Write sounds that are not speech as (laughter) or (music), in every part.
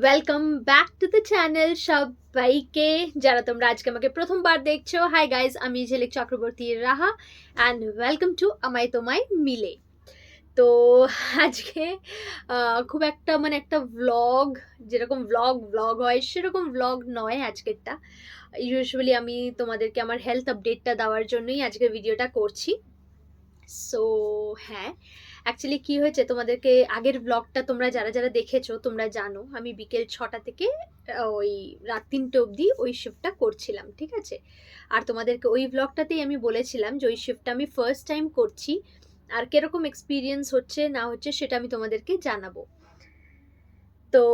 Welcome back to the channel সবাইকে। যারা তোমরা আজকে আমাকে প্রথমবার দেখছ হাই গাইজ আমি Jhilik Chakraborty Raha and welcome to আমায় তোমায় মিলে। তো আজকে খুব একটা মানে একটা ভ্লগ যেরকম ভ্লগ ভ্লগ হয়, সেরকম ভ্লগ নয় আজকেরটা। ইউজুয়ালি আমি তোমাদেরকে আমার হেলথ আপডেটটা দেওয়ার জন্যই আজকের ভিডিওটা করছি। সো হ্যাঁ। অ্যাকচুয়ালি কি হয়েছে? তোমাদেরকে আগের ব্লগটা তোমরা যারা যারা দেখেছ, তোমরা জানো। আমি বিকেল ছটা থেকে ওই রাত তিনটে অবধি ওই শিফটটা করছিলাম, ঠিক আছে? আর তোমাদেরকে ওই ব্লগটাতেই আমি বলেছিলাম যে, ওই শিফটটা আমি ফার্স্ট টাইম করছি। আর কীরকম এক্সপিরিয়েন্স হচ্ছে, না হচ্ছে, সেটা আমি তোমাদেরকে জানাব। তো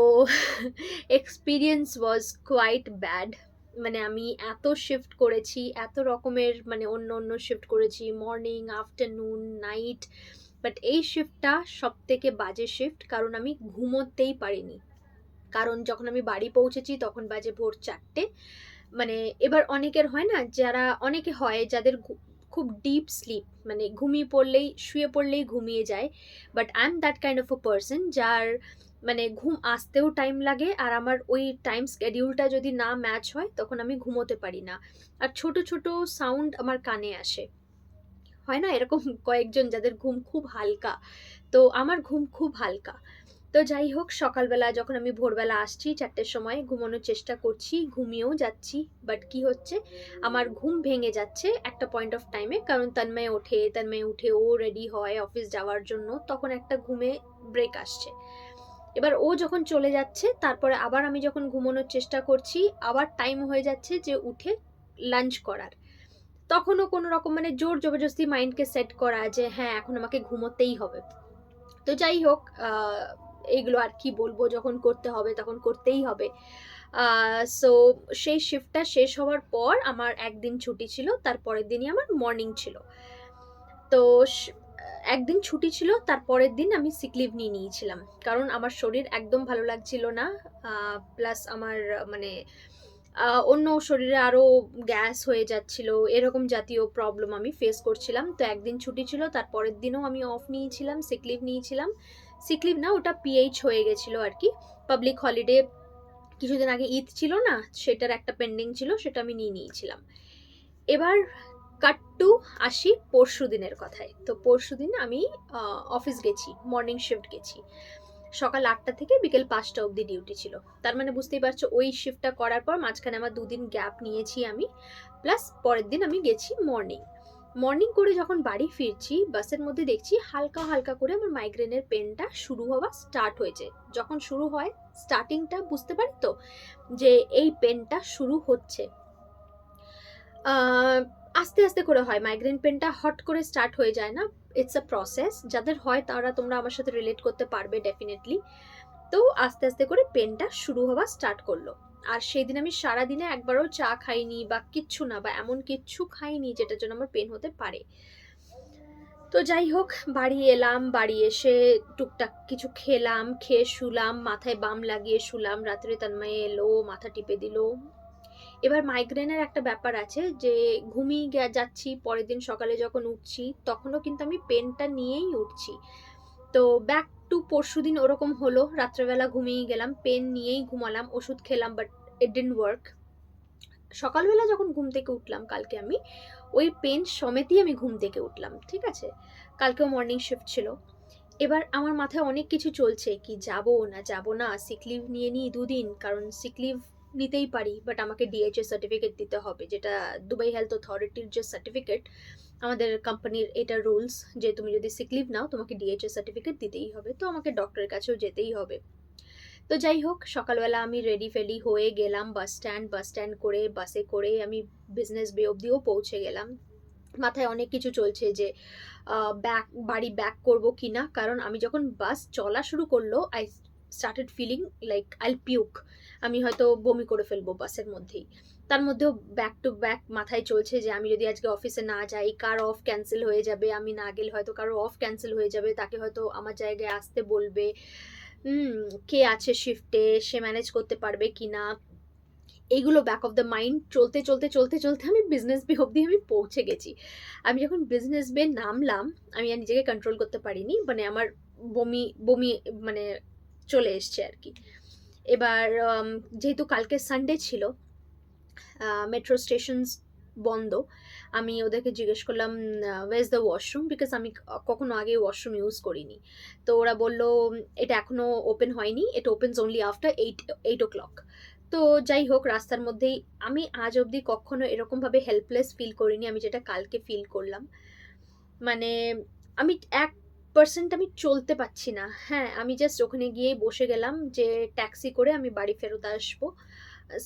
এক্সপিরিয়েন্স ওয়াজ কোয়াইট ব্যাড মানে আমি এত শিফট করেছি, এত রকমের মানে অন্য অন্য শিফট করেছি। মর্নিং আফটারনুন নাইট বাট এই শিফটটা সব থেকে বাজে শিফট কারণ আমি ঘুমোতেই পারিনি। কারণ যখন আমি বাড়ি পৌঁছেছি, তখন বাজে ভোর চারটে। মানে এবার অনেকের হয় না, যারা, অনেকে হয় যাদের খুব ডিপ স্লিপ মানে ঘুমিয়ে পড়লেই, শুয়ে পড়লেই ঘুমিয়ে যায়। But I am that kind of a person যার মানে ঘুম আসতেও টাইম লাগে, আর আমার ওই টাইম স্কেডিউলটা যদি না ম্যাচ হয়, তখন আমি ঘুমোতে পারি না। আর ছোট ছোট সাউন্ড আমার কানে আসে। হয় না? এরকম (laughs) কয়েকজন যাদের ঘুম খুব হালকা। তো আমার ঘুম খুব হালকা। তো যাই হোক, সকালবেলা যখন আমি ভোরবেলা আসছি চারটের সময়, ঘুমানোর চেষ্টা করছি, ঘুমিয়েও যাচ্ছি। বাট কি হচ্ছে? আমার ঘুম ভেঙে যাচ্ছে একটা পয়েন্ট অফ টাইমে কারণ তন্ময় ওঠে, তন্ময় উঠে ও রেডি হয় অফিস যাওয়ার জন্য। তখন একটা ঘুমে ব্রেক আসছে। এবার ও যখন চলে যাচ্ছে, তারপরে আবার আমি যখন ঘুমানোর চেষ্টা করছি, আবার টাইম হয়ে যাচ্ছে যে উঠে লাঞ্চ করার। তখনও কোনো রকম মানে জোর জবরদস্তি মাইন্ডকে সেট করা যে হ্যাঁ এখন আমাকে ঘুমোতেই হবে। তো যাই হোক এইগুলো আর কি বলব, যখন করতে হবে তখন করতেই হবে। সো সেই শিফটটা শেষ হওয়ার পর আমার একদিন ছুটি ছিল, তার পরের দিনই আমার মর্নিং ছিল। তো একদিন ছুটি ছিল তারপরের দিন আমি সিক লিভ নিয়ে নিয়েছিলাম। কারণ আমার শরীর একদম ভালো লাগছিল না প্লাস আমার মানে অন্য শরীরে আরও গ্যাস হয়ে যাচ্ছিল, এরকম জাতীয় প্রবলেম আমি ফেস করছিলাম। তো একদিন ছুটি ছিল তারপরের দিনও আমি অফ নিয়েছিলাম সিক লিভ নিয়েছিলাম। সিক লিভ না, ওটা পিএইচ হয়ে গেছিল আর কি। পাবলিক হলিডে কিছুদিন আগে ঈদ ছিল না, সেটার একটা পেন্ডিং ছিল, সেটা আমি নিয়ে নিয়েছিলাম। এবার কাট টু আসি পরশু দিনের কথায়। তো পরশু দিন আমি অফিস গেছি মর্নিং শিফট গেছি। সকাল আটটা থেকে বিকেল পাঁচটা অবধি ডিউটি ছিল। তার মানে বুঝতেই পারছ, ওই শিফটটা করার পর মাঝখানে আমার দুদিন গ্যাপ নিয়েছি আমি। প্লাস পরের দিন আমি গেছি মর্নিং মর্নিং করে যখন বাড়ি ফিরছি বাসের মধ্যে দেখছি হালকা হালকা করে আমার মাইগ্রেনের পেনটা শুরু হওয়া স্টার্ট হয়েছে। যখন শুরু হয় স্টার্টিংটা বুঝতে পারি তো? যে এই পেনটা শুরু হচ্ছে। আস্তে আস্তে করে হয়। মাইগ্রেন পেনটা হট করে স্টার্ট হয়ে যায় না। ইটস আ প্রসেস যাদের হয় তারা তোমরা আমার সাথে রিলেট করতে পারবে ডেফিনেটলি তো আস্তে আস্তে করে পেনটা শুরু হওয়া স্টার্ট করল। আর সেই দিন আমি সারাদিনে একবারও চা খাইনি বা কিচ্ছু না বা এমন কিচ্ছু খাইনি যেটার জন্য আমার পেন হতে পারে। তো যাই হোক, বাড়ি এলাম, বাড়ি এসে টুকটাক কিছু খেলাম, খেয়ে শুলাম, মাথায় বাম লাগিয়ে শুলাম, রাত্রে তন্ময় এলো, মাথা টিপে দিল। এবার মাইগ্রেনের একটা ব্যাপার আছে যে, ঘুমিয়ে যাচ্ছি, পরের দিন সকালে যখন উঠছি, তখনও কিন্তু আমি পেনটা নিয়েই উঠছি। তো ব্যাক টু পরশু দিন ওরকম হলো, রাত্রেবেলা ঘুমিয়ে গেলাম পেন নিয়েই ঘুমালাম, ওষুধ খেলাম বাট ইট ডিন ওয়ার্ক সকালবেলা যখন ঘুম থেকে উঠলাম কালকে আমি, ওই পেন সমেতই আমি ঘুম থেকে উঠলাম, ঠিক আছে? কালকেও মর্নিং শিফট ছিল। এবার আমার মাথায় অনেক কিছু চলছে, কি যাব না যাব না সিক লিভ নিয়ে নিই দুদিন, কারণ সিক লিভ নিতেই পারি বাট আমাকে ডিএইচএস সার্টিফিকেট দিতে হবে, যেটা দুবাই হেলথ অথরিটির যে সার্টিফিকেট আমাদের কোম্পানির এটা রুলস যে তুমি যদি সিক লিভ নাও, তোমাকে ডিএইচএস সার্টিফিকেট দিতেই হবে, তো আমাকে ডক্টরের কাছেও যেতেই হবে। তো যাই হোক, সকালবেলা আমি রেডি ফেডি হয়ে গেলাম বাস স্ট্যান্ড বাস স্ট্যান্ড করে বাসে করে আমি বিজনেস বে অবধিও পৌঁছে গেলাম। মাথায় অনেক কিছু চলছে যে ব্যাক বাড়ি ব্যাক করব কি না কারণ আমি যখন বাস চলা শুরু করল আই স্টার্টেড ফিলিং লাইক আইল পিউক আমি হয়তো বমি করে ফেলব বাসের মধ্যেই। তার মধ্যেও ব্যাক টু ব্যাক মাথায় চলছে যে আমি যদি আজকে অফিসে না যাই, কার অফ ক্যান্সেল হয়ে যাবে? আমি না গেলে হয়তো কারও অফ ক্যান্সেল হয়ে যাবে, তাকে হয়তো আমার জায়গায় আসতে বলবে। কে আছে শিফটে সে ম্যানেজ করতে পারবে কি না এইগুলো ব্যাক অফ দ্য মাইন্ড চলতে চলতে চলতে চলতে আমি বিজনেস বে অবধি আমি পৌঁছে গেছি। আমি যখন বিজনেস বে নামলাম, আমি আর নিজেকে কন্ট্রোল করতে পারিনি। মানে আমার বমি বমি মানে চলে এসছে আর কি। এবার যেহেতু কালকে সানডে ছিল মেট্রো স্টেশনস বন্ধ, আমি ওদেরকে জিজ্ঞেস করলাম ওয়েজ দ্য ওয়াশরুম বিকজ আমি কখনো আগে ওয়াশরুম ইউজ করিনি। তো ওরা বলল এটা এখনও ওপেন হয়নি এটা opens only after eight eight o'clock তো যাই হোক, রাস্তার মধ্যেই আমি আজ অবধি কখনো এরকমভাবে হেল্পলেস ফিল করিনি, আমি যেটা কালকে ফিল করলাম। মানে আমি এক পার্সেন্ট আমি চলতে পারছি না। হ্যাঁ আমি জাস্ট ওখানে গিয়ে বসে গেলাম যে ট্যাক্সি করে আমি বাড়ি ফেরত আসব।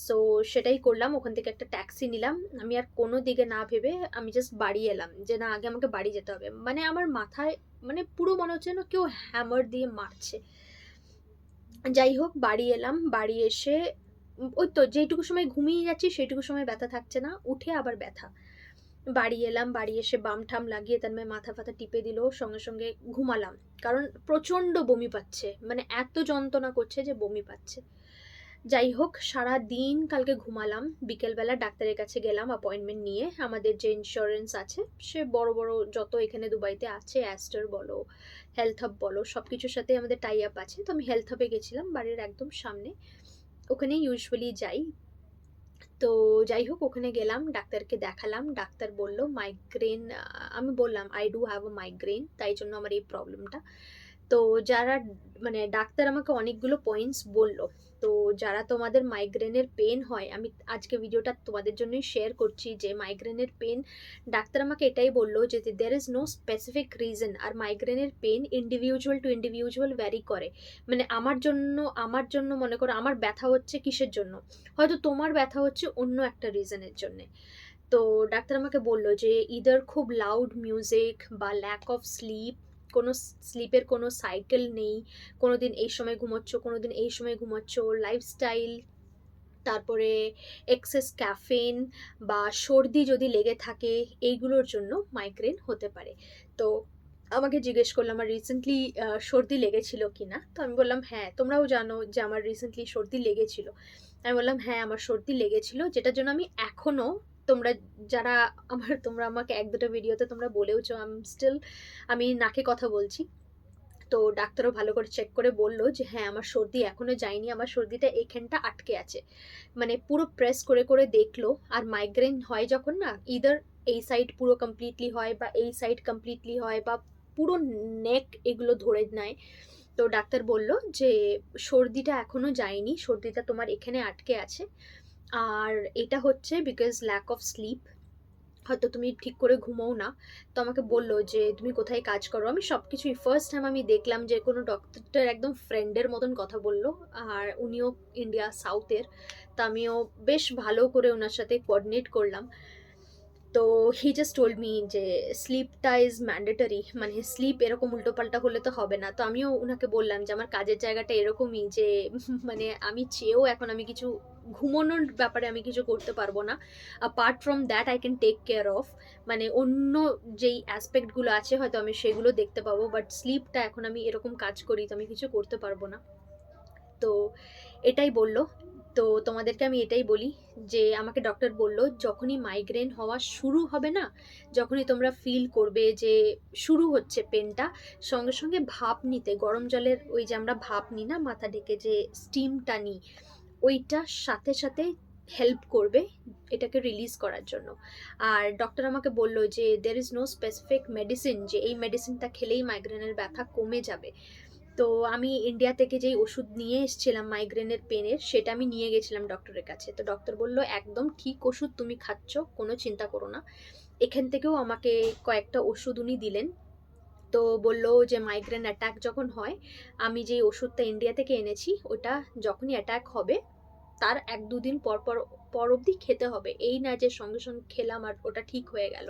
সো সেটাই করলাম, ওখান থেকে একটা ট্যাক্সি নিলাম। আমি আর কোনো দিকে না ভেবে আমি জাস্ট বাড়ি এলাম যে না, আগে আমাকে বাড়ি যেতে হবে। মানে আমার মাথায় মানে পুরো মনে হচ্ছে না কেউ হ্যামার দিয়ে মারছে। যাই হোক, বাড়ি এলাম, বাড়ি এসে, ওই তো যেটুকু সময় ঘুমিয়ে যাচ্ছি সেইটুকু সময় ব্যথা থাকছে না, উঠে আবার ব্যথা। বাড়ি এলাম, বাড়ি এসে বাম ঠাম লাগিয়ে তার মেয়ে মাথা ফাথা টিপে দিল, সঙ্গে সঙ্গে ঘুমালাম। কারণ প্রচণ্ড বমি পাচ্ছে মানে এত যন্ত্রণা করছে যে বমি পাচ্ছে। যাই হোক, সারা দিন কালকে ঘুমালাম, বিকেলবেলা ডাক্তারের কাছে গেলাম অ্যাপয়েন্টমেন্ট নিয়ে। আমাদের যে ইন্স্যুরেন্স আছে, সে বড় বড় যত এখানে দুবাইতে আছে অ্যাস্টার বলো হেলথ হাব বলো সব কিছুর সাথে আমাদের টাই আপ আছে। তো আমি হেলথ হাবে গেছিলাম, বাড়ির একদম সামনে। ওখানে ইউজুয়ালি যাই। তো যাই হোক, ওখানে গেলাম, ডাক্তারকে দেখালাম, ডাক্তার বলল মাইগ্রেন আমি বললাম I do have a migraine তাই জন্য আমার এই প্রবলেমটা তো যারা মানে ডাক্তার আমাকে অনেকগুলো পয়েন্টস বলল। তো যারা তোমাদের মাইগ্রেনের পেন হয়, আমি আজকে ভিডিওটা তোমাদের জন্যই শেয়ার করছি যে মাইগ্রেনের পেন ডাক্তার আমাকে এটাই বলল যে there is no specific reason আর মাইগ্রেনের pain individual to individual vary করে। মানে আমার জন্য আমার জন্য মনে করো আমার ব্যথা হচ্ছে কিসের জন্য? হয়তো তোমার ব্যথা হচ্ছে অন্য একটা রিজনের জন্যে। তো ডাক্তার আমাকে বলল যে ইদার খুব লাউড মিউজিক বা ল্যাক অফ স্লিপ কোনো স্লিপের কোনো সাইকেল নেই। কোনো দিন এই সময় ঘুমোচ্ছ কোনো দিন এই সময় ঘুমোচ্ছ। লাইফস্টাইল তারপরে এক্সেস ক্যাফেন বা সর্দি যদি লেগে থাকে, এইগুলোর জন্য মাইগ্রেন হতে পারে। তো আমাকে জিজ্ঞেস করল আমার রিসেন্টলি সর্দি লেগেছিল কি না? তো আমি বললাম হ্যাঁ তোমরাও জানো যে আমার রিসেন্টলি সর্দি লেগেছিল। আমি বললাম হ্যাঁ আমার সর্দি লেগেছিল, যেটার জন্য আমি এখনও তোমরা যারা আমার, তোমরা আমাকে এক দুটো ভিডিওতে তোমরা বলেওছো আম স্টিল আমি নাকে কথা বলছি। তো ডাক্তারও ভালো করে চেক করে বলল যে হ্যাঁ আমার সর্দি এখনও যায়নি, আমার সর্দিটা এখানটা আটকে আছে। মানে পুরো প্রেস করে করে দেখল, আর মাইগ্রেন হয় যখন না ইদার এই সাইড পুরো কমপ্লিটলি হয় বা এই সাইড কমপ্লিটলি হয় বা পুরো নেক এগুলো ধরে নেয়। তো ডাক্তার বলল যে, সর্দিটা এখনও যায়নি, সর্দিটা তোমার এখানে আটকে আছে। আর এটা হচ্ছে বিকজ ল্যাক অফ স্লিপ হয়তো তুমি ঠিক করে ঘুমোও না, তো আমাকে বলল যে তুমি কোথায় কাজ করো? আমি সব কিছুই ফার্স্ট টাইম আমি দেখলাম যে কোনো ডক্টরটার একদম ফ্রেন্ডের মতন কথা বলল, আর উনিও ইন্ডিয়া সাউথের তা আমিও বেশ ভালো করে ওনার সাথে কোঅর্ডিনেট করলাম। তো হি জাস্ট টোল্ড মি যে স্লিপটা ইজ ম্যান্ডেটরি মানে স্লিপ এরকম উল্টোপাল্টা হলে তো হবে না। তো আমিও ওনাকে বললাম যে, আমার কাজের জায়গাটা এরকমই যে মানে আমি চেয়েও এখন আমি কিছু ঘুমানোর ব্যাপারে আমি কিছু করতে পারব না। Apart from that I can take care of মানে অন্য যেই অ্যাসপেক্টগুলো আছে, হয়তো আমি সেগুলো দেখতে পাবো বাট স্লিপটা এখন আমি এরকম কাজ করি, তো আমি কিছু করতে পারব না। তো এটাই বলল। তো তোমাদেরকে আমি এটাই বলি যে আমাকে ডক্টর বলল, যখনই মাইগ্রেন হওয়া শুরু হবে না, যখনই তোমরা ফিল করবে যে শুরু হচ্ছে পেনটা সঙ্গে সঙ্গে ভাপ নিতে, গরম জলের ওই যে আমরা ভাপ নিই না, মাথা ঢেকে যে স্টিমটা নিই, ওইটা সাথে সাথে হেল্প করবে এটাকে রিলিজ করার জন্য। আর ডক্টর আমাকে বলল যে there is no specific medicine যে এই মেডিসিনটা খেলেই মাইগ্রেনের ব্যথা কমে যাবে। তো আমি ইন্ডিয়া থেকে যেই ওষুধ নিয়ে এসেছিলাম মাইগ্রেনের পেনের সেটা আমি নিয়ে গেছিলাম ডক্টরের কাছে। তো ডক্টর বলল, একদম ঠিক ওষুধ তুমি খাচ্ছ, কোনো চিন্তা করো না। এখান থেকেও আমাকে কয়েকটা ওষুধ উনি দিলেন। তো বলল যে মাইগ্রেন অ্যাটাক যখন হয়, আমি যে ওষুধটা ইন্ডিয়া থেকে এনেছি, ওটা যখনই অ্যাটাক হবে, তার এক দুদিন পর পর পর অবধি খেতে হবে। এই না যে সঙ্গে সঙ্গে খেলাম আর ওটা ঠিক হয়ে গেল।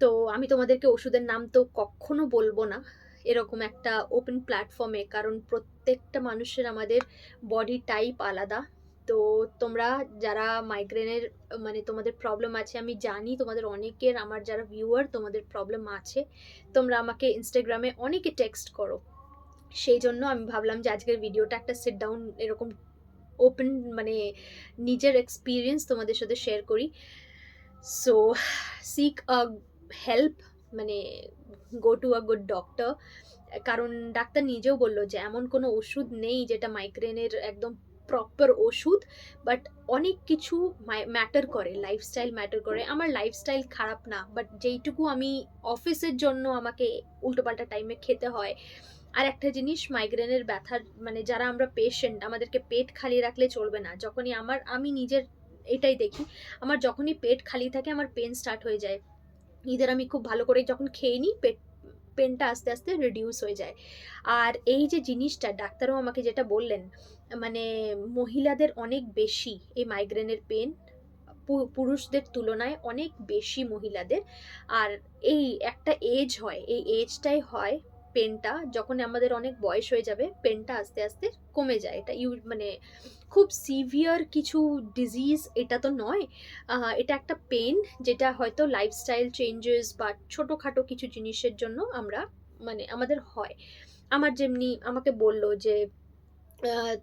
তো আমি তোমাদেরকে ওষুধের নাম তো কখনো বলব না। এরকম একটা ওপেন প্ল্যাটফর্মে কারণ প্রত্যেকটা মানুষের আমাদের বডি টাইপ আলাদা। তো তোমরা যারা মাইগ্রেনের মানে তোমাদের প্রবলেম আছে, আমি জানি তোমাদের অনেকের, আমার যারা ভিউয়ার তোমাদের প্রবলেম আছে। তোমরা আমাকে ইনস্টাগ্রামে অনেকে টেক্সট করো। সেই জন্য আমি ভাবলাম যে আজকের ভিডিওটা একটা সিট ডাউন এরকম ওপেন মানে নিজের এক্সপিরিয়েন্স তোমাদের সাথে শেয়ার করি। সো সিক আ হেল্প মানে go to a good doctor কারণ ডাক্তার নিজেও বলল যে এমন কোনো ওষুধ নেই যেটা মাইগ্রেনের একদম প্রপার ওষুধ বাট অনেক কিছু ম্যাটার করে লাইফস্টাইল ম্যাটার করে। আমার লাইফস্টাইল খারাপ না বাট যেইটুকু আমি অফিসের জন্য আমাকে উল্টোপাল্টা টাইমে খেতে হয়। আর একটা জিনিস মাইগ্রেনের ব্যথার মানে যারা আমরা পেশেন্ট আমাদেরকে পেট খালি রাখলে চলবে না। যখনই আমার, আমি নিজের এটাই দেখি, আমার যখনই পেট খালি থাকে, আমার পেন স্টার্ট হয়ে যায়। ইদার আমি খুব ভালো করে যখন খেয়ে নিই, পেট, পেনটা আস্তে আস্তে রিডিউস হয়ে যায়। আর এই যে জিনিসটা, ডাক্তারও আমাকে যেটা বললেন মানে মহিলাদের অনেক বেশি এই মাইগ্রেনের পেন পুরুষদের তুলনায় অনেক বেশি মহিলাদের। আর এই একটা এজ হয়, এই এজটাই হয় পেনটা যখন আমাদের অনেক বয়স হয়ে যাবে, পেনটা আস্তে আস্তে কমে যায়। এটা ইউ মানে খুব সিভিয়ার কিছু ডিজিজ এটা তো নয়। এটা একটা পেন যেটা হয়তো লাইফস্টাইল চেঞ্জেস বা ছোটোখাটো কিছু জিনিসের জন্য আমরা মানে আমাদের হয়। আমার যেমনি, আমাকে বলল যে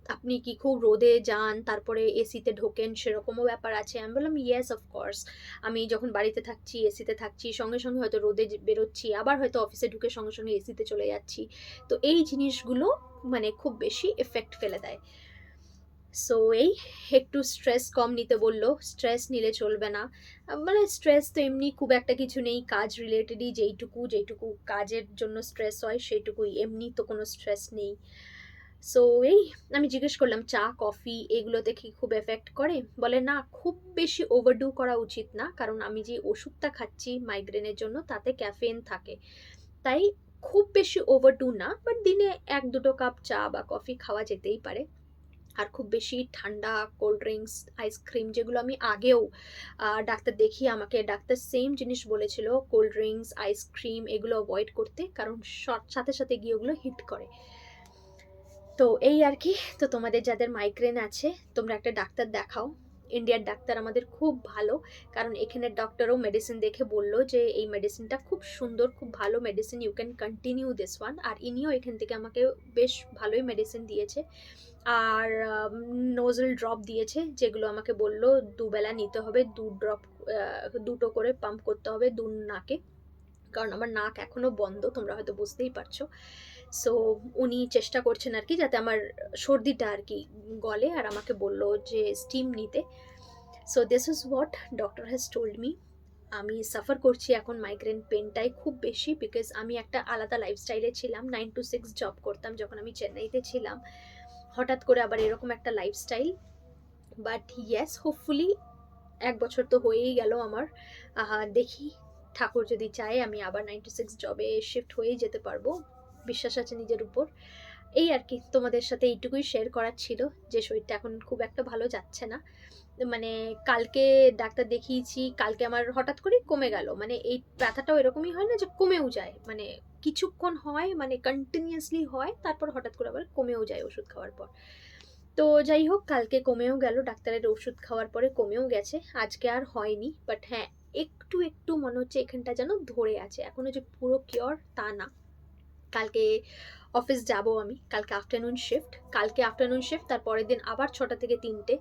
আপনি কি খুব রোদে যান, তারপরে এসিতে ঢোকেন, সেরকমও ব্যাপার আছে? আমি বললাম ইয়েস অফকোর্স আমি যখন বাড়িতে থাকছি, এসিতে থাকছি, সঙ্গে সঙ্গে হয়তো রোদে বেরোচ্ছি, আবার হয়তো অফিসে ঢুকে সঙ্গে সঙ্গে এসিতে চলে যাচ্ছি। তো এই জিনিসগুলো মানে খুব বেশি এফেক্ট ফেলে দেয়। সো এই একটু স্ট্রেস কম নিতে বলল। স্ট্রেস নিলে চলবে না। মানে স্ট্রেস তো এমনি খুব একটা কিছু নেই। কাজ রিলেটেডই যেইটুকু যেইটুকু কাজের জন্য স্ট্রেস হয়, সেইটুকুই। এমনি তো কোনো স্ট্রেস নেই। সো এই আমি জিজ্ঞেস করলাম, চা, কফি এগুলোতে কি খুব এফেক্ট করে? বলে, না, খুব বেশি ওভারডু করা উচিত না। কারণ আমি যে ওষুধটা খাচ্ছি মাইগ্রেনের জন্য, তাতে ক্যাফেন থাকে। তাই খুব বেশি ওভারডু না বাট দিনে এক, দুটো কাপ চা বা কফি খাওয়া যেতেই পারে। আর খুব বেশি ঠান্ডা কোল্ড ড্রিঙ্কস আইসক্রিম যেগুলো আমি আগেও ডাক্তার দেখিয়ে আমাকে, ডাক্তার সেম জিনিস বলেছিল কোল্ড ড্রিঙ্কস আইসক্রিম এগুলো অ্যাভয়েড করতে। কারণ সাথে সাথে গিয়ে ওগুলো হিট করে। তো এই আর কি, তো তোমাদের যাদের মাইগ্রেন আছে, তোমরা একটা ডাক্তার দেখাও। ইন্ডিয়ার ডাক্তার আমাদের খুব ভালো, কারণ এখানের ডক্টরও মেডিসিন দেখে বলল যে, এই মেডিসিনটা খুব সুন্দর, খুব ভালো medicine you can continue this one আর ইনিও এখান থেকে আমাকে বেশ ভালোই মেডিসিন দিয়েছে। আর নোজল ড্রপ দিয়েছে, যেগুলো আমাকে বলল দুবেলা নিতে হবে, দু ড্রপ দুটো করে পাম্প করতে হবে দু নাকে। কারণ আমার নাক এখনও বন্ধ, তোমরা হয়তো বুঝতেই পারছ। সো উনি চেষ্টা করছেন আর কি যাতে আমার সর্দিটা আর কি গলে আর আমাকে বলল যে স্টিম নিতে। So this is what doctor has told me আমি সাফার করছি এখন মাইগ্রেন পেনটাই খুব বেশি বিকজ আমি একটা আলাদা লাইফস্টাইলে ছিলাম নাইন টু সিক্স জব করতাম যখন আমি চেন্নাইতে ছিলাম। হঠাৎ করে আবার এরকম একটা লাইফস্টাইল বাট ইয়েস হোপফুলি এক বছর তো হয়েই গেল আমার। দেখি ঠাকুর যদি চায় আমি আবার নাইন টু সিক্স জবে শিফট হয়েই যেতে পারব। বিশ্বাস আছে নিজের উপর। এই আর কি তোমাদের সাথে এইটুকুই শেয়ার করার ছিল যে শরীরটা এখন খুব একটা ভালো যাচ্ছে না। মানে কালকে ডাক্তার দেখিয়েছি, কালকে আমার হঠাৎ করে কমে গেল। মানে এই ব্যথাটাও এরকমই হয় না যে কমেও যায়। মানে কিছুক্ষণ হয় মানে কন্টিনিউয়াসলি হয়, তারপর হঠাৎ করে আবার কমেও যায় ওষুধ খাওয়ার পর। তো যাই হোক, কালকে কমেও গেল, ডাক্তারের ওষুধ খাওয়ার পরে কমেও গেছে। আজকে আর হয়নি বাট হ্যাঁ একটু একটু মনে হচ্ছে এখানটা যেন ধরে আছে। এখনও যে পুরো কিওর তা না। কালকে অফিস যাব আমি, কালকে আফটারনুন শিফট কালকে আফটারনুন শিফট তার পরের দিন আবার ছটা থেকে তিনটে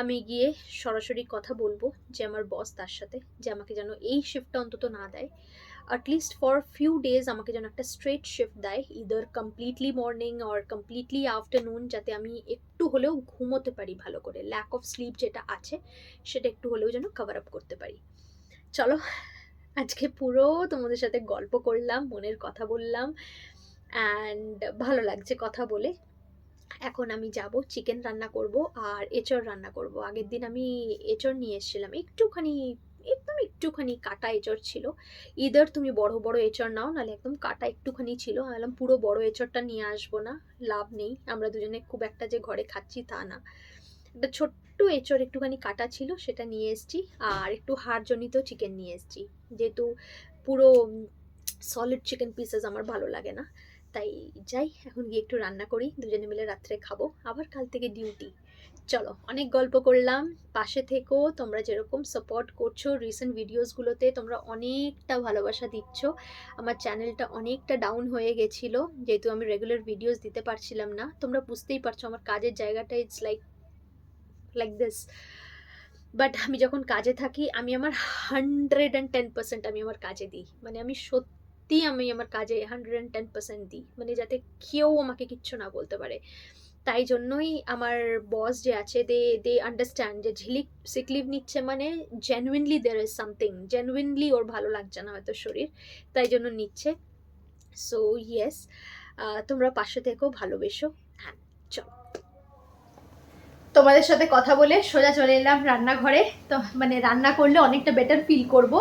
আমি গিয়ে সরাসরি কথা বলব যে আমার বস তার সাথে, যে আমাকে যেন এই শিফটটা অন্তত না দেয়। অ্যাটলিস্ট ফর ফিউ ডেজ আমাকে যেন একটা স্ট্রেট শিফট দেয় either completely morning or completely afternoon যাতে আমি একটু হলেও ঘুমোতে পারি ভালো করে। ল্যাক অফ স্লিপ যেটা আছে, সেটা একটু হলেও যেন কভার আপ করতে পারি। চলো আজকে পুরো তোমাদের সাথে গল্প করলাম, মনের কথা বললাম অ্যান্ড ভালো লাগছে কথা বলে। এখন আমি যাব চিকেন রান্না করব আর এঁচড় রান্না করব। আগের দিন আমি এঁচড় নিয়ে এসেছিলাম। একটুখানি, একদম একটুখানি কাটা এঁচড় ছিল। ইদার তুমি বড় বড় এঁচড় নাও, নাহলে একদম কাটা একটুখানি ছিল। আমি বললাম পুরো বড় এঁচড়টা নিয়ে আসব না, লাভ নেই। আমরা দুজনে খুব একটা যে ঘরে খাচ্ছি তা না। একটা ছোট্ট এঁচড় একটুখানি কাটা ছিল, সেটা নিয়ে এসেছি। আর একটু হাড়জনিত চিকেন নিয়ে এসেছি। যেহেতু পুরো সলিড চিকেন পিসেস আমার ভালো লাগে না। তাই যাই, এখন গিয়ে একটু রান্না করি। দুজনে মিলে রাত্রে খাব। আবার কাল থেকে ডিউটি চলো, অনেক গল্প করলাম। পাশে থেকো, তোমরা যেরকম সাপোর্ট করছ রিসেন্ট ভিডিওসগুলোতে তোমরা অনেকটা ভালোবাসা দিচ্ছ। আমার চ্যানেলটা অনেকটা ডাউন হয়ে গেছিল। যেহেতু আমি রেগুলার ভিডিওস দিতে পারছিলাম না, তোমরা বুঝতেই পারছ আমার কাজের জায়গাটা it's like like this but আমি যখন কাজে থাকি, আমি আমার হান্ড্রেড অ্যান্ড টেন পার্সেন্ট আমি আমার কাজে দিই। মানে আমি সত্যি আমি আমার কাজে হান্ড্রেড অ্যান্ড টেন পার্সেন্ট দিই। মানে যাতে কেউ আমাকে কিচ্ছু না বলতে পারে। তাই জন্যই আমার বস যে আছে দে দে আন্ডারস্ট্যান্ড যে ঝিলিক সিক লিভ নিচ্ছে মানে genuinely there is something genuinely ওর ভালো লাগছে না হয়তো শরীর। তাই জন্য নিচ্ছে। সো ইয়েস তোমরা পাশে থেকেও ভালোবেসো। হ্যাঁ চলো। তোমাদের সাথে কথা বলে সোজা চলে এলাম রান্নাঘরে। তো মানে রান্না করলে অনেকটা বেটার ফিল করব।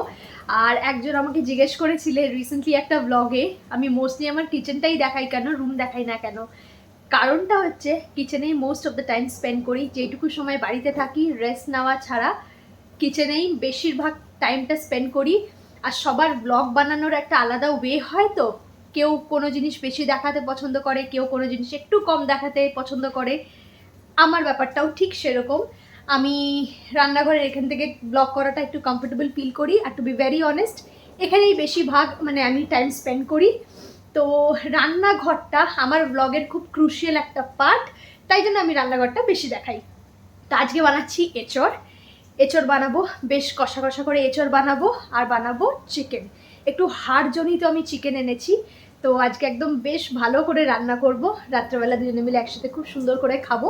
আর একজন আমাকে জিজ্ঞেস করেছিলে রিসেন্টলি একটা ব্লগে আমি মোস্টলি আমার কিচেনটাই দেখাই কেন রুম দেখাই না কেন? কারণটা হচ্ছে কিচেনেই most of the time spend করি, যেটুকু সময় বাড়িতে থাকি রেস্ট নেওয়া ছাড়া কিচেনেই বেশিরভাগ টাইমটা স্পেন্ড করি। আর সবার ব্লগ বানানোর একটা আলাদা ওয়ে হয় তো, কেউ কোনো জিনিস বেশি দেখাতে পছন্দ করে, কেউ কোনো জিনিস একটু কম দেখাতে পছন্দ করে। আমার ব্যাপারটাও ঠিক সেরকম। আমি রান্নাঘরের এখান থেকে ব্লগ করাটা একটু কমফোর্টেবল ফিল করি। আর টু বি ভেরি অনেস্ট এখানেই বেশিরভাগ মানে আমি টাইম স্পেন্ড করি। তো রান্নাঘরটা আমার ব্লগের খুব ক্রুশিয়াল একটা পার্ট তাই জন্য আমি রান্নাঘরটা বেশি দেখাই। তো আজকে বানাচ্ছি এঁচড়। এঁচড় বানাবো, বেশ কষা কষা করে এঁচড় বানাবো, আর বানাবো চিকেন একটু হাড়জনিত আমি চিকেন এনেছি। তো আজকে একদম বেশ ভালো করে রান্না করব। রাত্রেবেলা দুজনে মিলে একসাথে খুব সুন্দর করে খাব।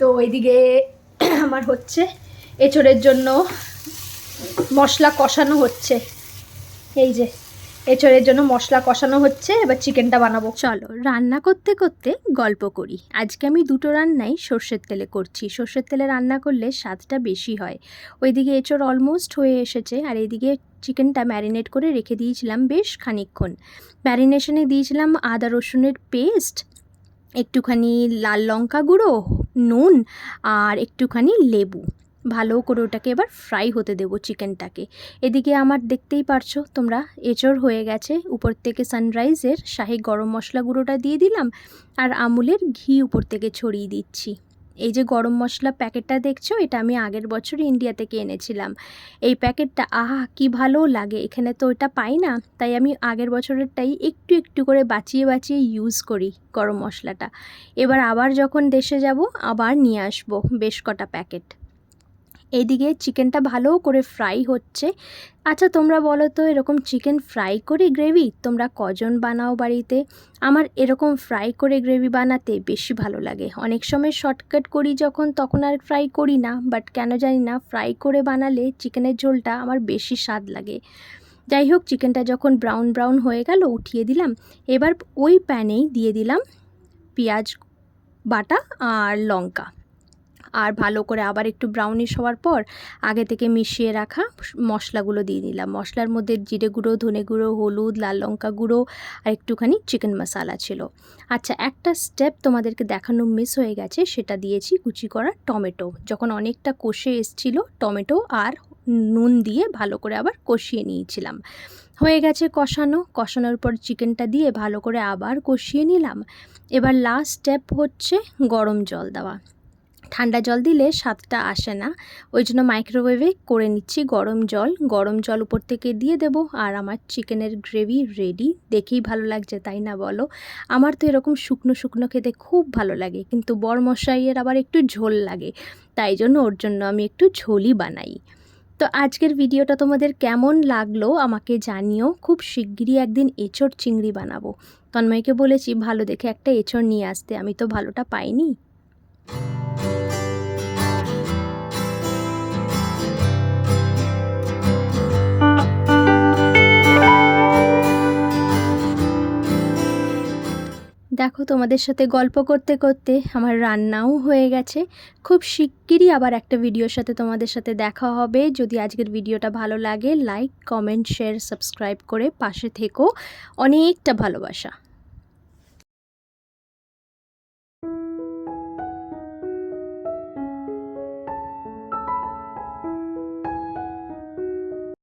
তো এইদিকে (clears throat) আমার হচ্ছে এঁচড়ের জন্য মশলা কষানো হচ্ছে। এই যে, এঁচড়ের জন্য মশলা কষানো হচ্ছে, এবার চিকেনটা বানাবো। চলো, রান্না করতে করতে গল্প করি। আজকে আমি দুটো রান্নাই সর্ষের তেলে করছি। সর্ষের তেলে রান্না করলে স্বাদটা বেশি হয়। ওইদিকে এঁচড় অলমোস্ট হয়ে এসেছে, আর এইদিকে চিকেনটা ম্যারিনেট করে রেখে দিয়েছিলাম বেশ খানিকক্ষণ। ম্যারিনেশনে দিয়েছিলাম আদা রসুনের পেস্ট, একটুখানি লাল লঙ্কা গুঁড়ো, নুন আর একটুখানি লেবু। ভালো করে ওটাকে এবার ফ্রাই হতে দেবো চিকেনটাকে। এদিকে আমার দেখতেই পারছ, তোমরা এঁচড় হয়ে গেছে। উপর থেকে সানরাইজের শাহি গরম মশলা গুঁড়োটা দিয়ে দিলাম আর আমুলের ঘি উপর থেকে ছড়িয়ে দিচ্ছি। এই যে গরম মশলা প্যাকেটটা দেখছ? এটা আমি আগের বছর ইন্ডিয়া থেকে এনেছিলাম। এই প্যাকেটটা, আহা, কি ভালো লাগে। এখানে তো এটা পাই না। তাই আমি আগের বছরেরটাই একটু একটু করে বাঁচিয়ে বাঁচিয়ে ইউজ করি গরম মশলাটা। এবার আবার যখন দেশে যাব, আবার নিয়ে আসব বেশ কটা প্যাকেট। এইদিকে চিকেনটা ভালো করে ফ্রাই হচ্ছে। আচ্ছা তোমরা বলো তো, এরকম চিকেন ফ্রাই করে গ্রেভি? তোমরা কজন বানাও বাড়িতে? আমার এরকম ফ্রাই করে গ্রেভি বানাতে বেশি ভালো লাগে। অনেক সময় শর্টকাট করি যখন, তখন আর ফ্রাই করি না। বাট কেন জানি না, ফ্রাই করে বানালে চিকেনের ঝোলটা আমার বেশি স্বাদ লাগে। যাই হোক, চিকেনটা যখন ব্রাউন ব্রাউন হয়ে গেল, উঠিয়ে দিলাম। এবার ওই প্যানেই দিয়ে দিলাম পেঁয়াজ বাটা আর লঙ্কা। আর ভালো করে আবার একটু ব্রাউনিশ হওয়ার পর আগে থেকে মিশিয়ে রাখা মশলাগুলো দিয়ে দিলাম। মশলার মধ্যে জিরে গুঁড়ো, ধনে গুঁড়ো, হলুদ, লাল লঙ্কা গুঁড়ো আর একটুখানি চিকেন মশালা ছিল। আচ্ছা একটা স্টেপ তোমাদেরকে দেখানো মিস হয়ে গেছে, সেটা দিয়েছি কুচি করা টমেটো। যখন অনেকটা কষে এসছিল টমেটো আর নুন দিয়ে ভালো করে আবার কষিয়ে নিয়েছিলাম। হয়ে গেছে কষানো। কষানোর পর চিকেনটা দিয়ে ভালো করে আবার কষিয়ে নিলাম। এবার লাস্ট স্টেপ হচ্ছে গরম জল দেওয়া। ঠান্ডা জল দিলে স্বাদটা আসে না। ওই জন্য মাইক্রোওয়েভে করে নিচ্ছি গরম জল। গরম জল উপর থেকে দিয়ে দেবো আর আমার চিকেনের গ্রেভি রেডি দেখেই ভালো লাগছে, তাই না বলো? আমার তো এরকম শুকনো শুকনো খেতে খুব ভালো লাগে, কিন্তু বর মশাইয়ের আবার একটু ঝোল লাগে, তাই জন্য ওর জন্য আমি একটু ঝোলই বানাই। তো আজকের ভিডিওটা তোমাদের কেমন লাগল আমাকে জানিও। খুব শিগগিরই একদিন এঁচড় চিংড়ি বানাবো। তন্ময়কে বলেছি, ভালো দেখে একটা এঁচড় নিয়ে আসতে, আমি তো ভালোটা পাইনি। দেখো তোমাদের সাথে গল্প করতে করতে আমার রান্নাও হয়ে গেছে। খুব শিগগিরই আবার একটা ভিডিওর সাথে তোমাদের সাথে দেখা হবে। যদি আজকের ভিডিওটা ভালো লাগে লাইক কমেন্ট শেয়ার সাবস্ক্রাইব করে পাশে থেকো। অনেকটা ভালোবাসা।